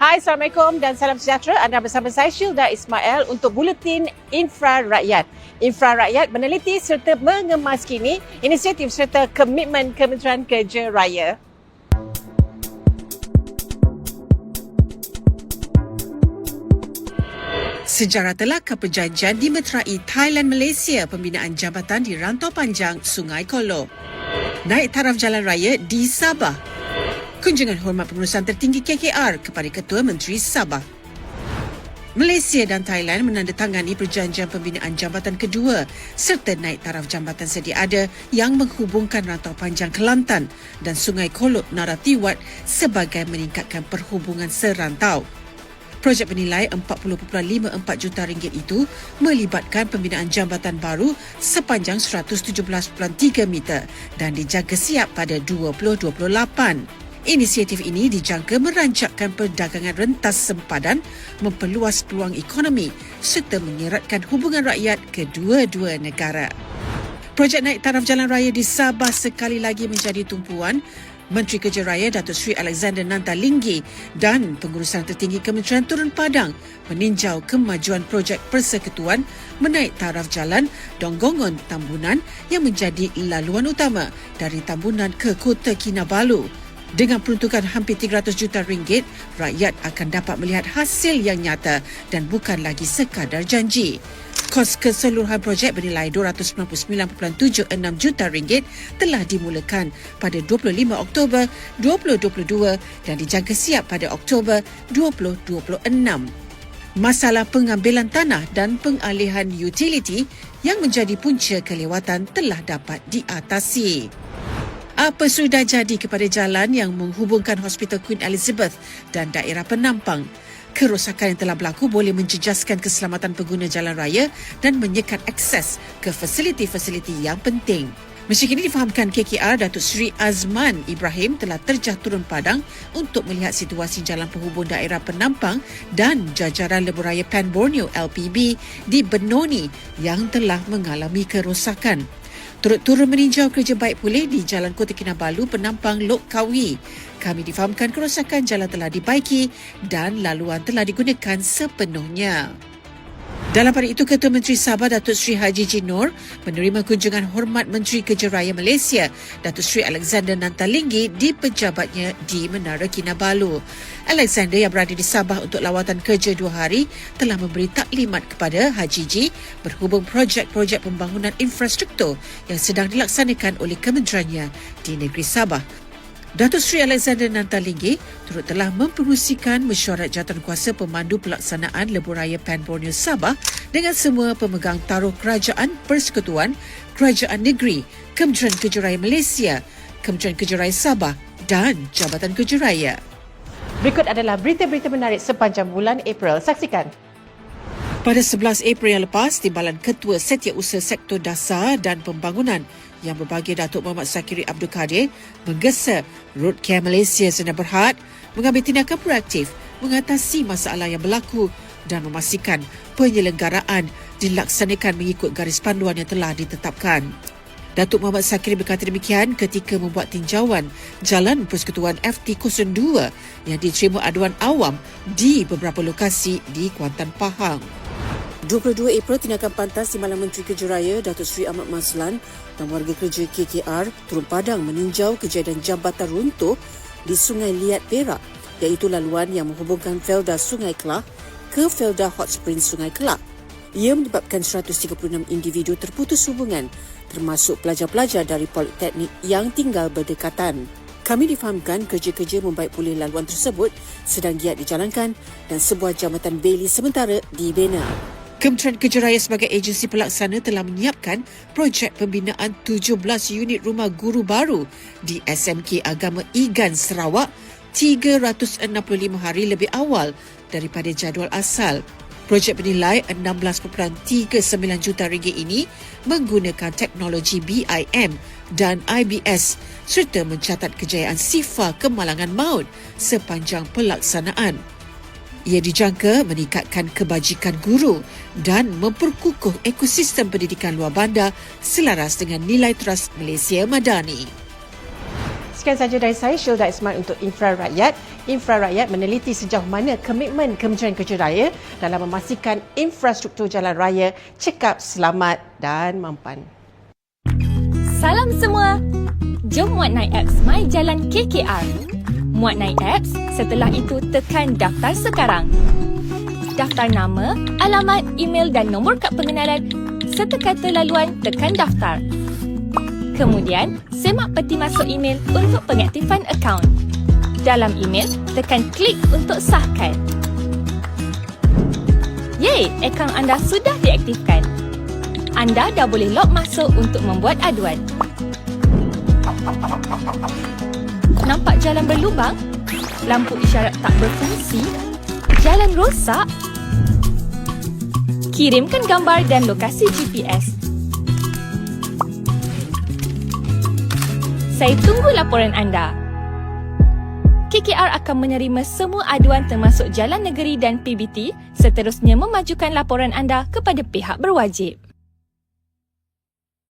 Hai, Assalamualaikum dan salam sejahtera. Anda bersama saya Syilda Ismail untuk Buletin Infra Rakyat. Infra Rakyat meneliti serta mengemaskini inisiatif serta komitmen Kementerian Kerja Raya. Sejarah telaka perjanjian dimeterai Thailand Malaysia pembinaan jabatan di rantau panjang Sungai Kolo. Naik taraf jalan raya di Sabah. Kunjungan hormat pengurusan tertinggi KKR kepada Ketua Menteri Sabah. Malaysia dan Thailand menandatangani perjanjian pembinaan jambatan kedua serta naik taraf jambatan sedia ada yang menghubungkan rantau panjang Kelantan dan Sungai Kolot Naratiwat sebagai meningkatkan perhubungan serantau. Projek bernilai 40.54 juta ringgit itu melibatkan pembinaan jambatan baru sepanjang 117.3 meter dan dijaga siap pada 2028. Inisiatif ini dijangka merancakkan perdagangan rentas sempadan, memperluas peluang ekonomi serta menyeratkan hubungan rakyat kedua-dua negara. Projek naik taraf jalan raya di Sabah sekali lagi menjadi tumpuan Menteri Kerja Raya Datuk Seri Alexander Nanta Linggi dan pengurusan tertinggi Kementerian Turun Padang meninjau kemajuan projek persekutuan menaik taraf jalan Donggongon Tambunan yang menjadi laluan utama dari Tambunan ke Kota Kinabalu. Dengan peruntukan hampir 300 juta ringgit, rakyat akan dapat melihat hasil yang nyata dan bukan lagi sekadar janji. Kos keseluruhan projek bernilai 299.76 juta ringgit telah dimulakan pada 25 Oktober 2022 dan dijangka siap pada Oktober 2026. Masalah pengambilan tanah dan pengalihan utiliti yang menjadi punca kelewatan telah dapat diatasi. Apa sudah jadi kepada jalan yang menghubungkan Hospital Queen Elizabeth dan daerah Penampang? kerosakan yang telah berlaku boleh menjejaskan keselamatan pengguna jalan raya dan menyekat akses ke fasiliti-fasiliti yang penting. Meski kini difahamkan KKR Datuk Seri Azman Ibrahim telah terjah turun padang untuk melihat situasi jalan penghubung daerah Penampang dan jajaran lebuh raya Pan Borneo LPB di Benoni yang telah mengalami kerosakan turut turun meninjau kerja baik pulih di Jalan Kota Kinabalu Penampang Lok Kawi. Kami difahamkan kerosakan jalan telah dibaiki dan laluan telah digunakan sepenuhnya. Dalam pada itu, Ketua Menteri Sabah Datuk Seri Haji Jinur menerima kunjungan hormat Menteri Kerja Raya Malaysia Datuk Seri Alexander Nantalinggi di pejabatnya di Menara Kinabalu. Alexander yang berada di Sabah untuk lawatan kerja dua hari telah memberi taklimat kepada Haji Ji berhubung projek-projek pembangunan infrastruktur yang sedang dilaksanakan oleh kementeriannya di negeri Sabah. Datuk Seri Alexander Nantalinggi turut telah mempromosikan mesyuarat jawatankuasa pemandu pelaksanaan Lebuh Raya Pan Borneo Sabah dengan semua pemegang taruh kerajaan persekutuan, kerajaan negeri, Kementerian Kerja Raya Malaysia, Kementerian Kerja Raya Sabah dan Jabatan Kerja Raya. Berikut adalah berita-berita menarik sepanjang bulan April. Saksikan. Pada 11 April yang lepas, Timbalan Ketua Setiausaha Sektor Dasar dan Pembangunan yang berbahagia Datuk Muhammad Sakiri Abdul Kadir menggesa Road Care Malaysia Sena Berhad mengambil tindakan proaktif mengatasi masalah yang berlaku dan memastikan penyelenggaraan dilaksanakan mengikut garis panduan yang telah ditetapkan. Datuk Muhammad Sakiri berkata demikian ketika membuat tinjauan jalan persekutuan FT02 yang diterima aduan awam di beberapa lokasi di Kuantan Pahang. 22 April tindakan pantas di Malang Menteri Kerja Raya Datuk Seri Ahmad Maslan dan warga kerja KKR turun padang meninjau kejadian jambatan runtuh di Sungai Liat Perak iaitu laluan yang menghubungkan Felda Sungai Kelah ke Felda Hot Springs Sungai Kelah. Ia menyebabkan 136 individu terputus hubungan termasuk pelajar-pelajar dari Politeknik yang tinggal berdekatan. Kami difahamkan kerja-kerja membaik pulih laluan tersebut sedang giat dijalankan dan sebuah jambatan beli sementara dibina. Kementerian Raya sebagai agensi pelaksana telah menyiapkan projek pembinaan 17 unit rumah guru baru di SMK Agama Igan Sarawak 365 hari lebih awal daripada jadual asal. Projek bernilai 16.39 juta ringgit ini menggunakan teknologi BIM dan IBS serta mencatat kejayaan SIFA kemalangan maut sepanjang pelaksanaan. Ia dijangka meningkatkan kebajikan guru dan memperkukuh ekosistem pendidikan luar bandar selaras dengan nilai teras Malaysia Madani. Sekian saja dari saya, Shilda Ismail untuk Infra Rakyat. Infra Rakyat meneliti sejauh mana komitmen Kementerian Kerja Raya dalam memastikan infrastruktur jalan raya cekap, selamat dan mampan. Salam semua. Jom muat naik apps My Jalan KKR. Muat naik apps, setelah itu tekan daftar sekarang. Daftar nama, alamat, email dan nombor kad pengenalan serta kata laluan tekan daftar. Kemudian, semak peti masuk email untuk pengaktifan akaun. Dalam email, tekan klik untuk sahkan. Yeay, akaun anda sudah diaktifkan. Anda dah boleh log masuk untuk membuat aduan. Nampak jalan berlubang? Lampu isyarat tak berfungsi? Jalan rosak? Kirimkan gambar dan lokasi GPS. Saya tunggu laporan anda. KKR akan menerima semua aduan termasuk jalan negeri dan PBT seterusnya memajukan laporan anda kepada pihak berwajib.